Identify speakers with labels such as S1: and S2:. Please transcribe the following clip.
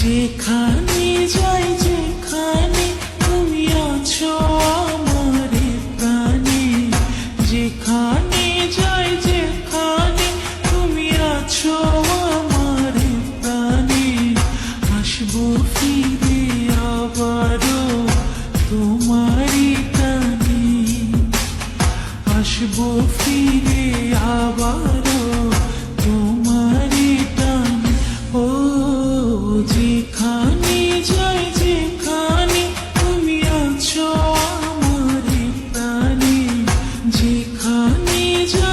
S1: যেখানে যাই, যেখানে তুমি আছো আমার প্রাণে। যেখানে যাই, যেখানে তুমি আছো আমার প্রাণে। আসব ফিরে আবারও তোমারই প্রাণে। আসব ফিরে আবার যেখানে যাই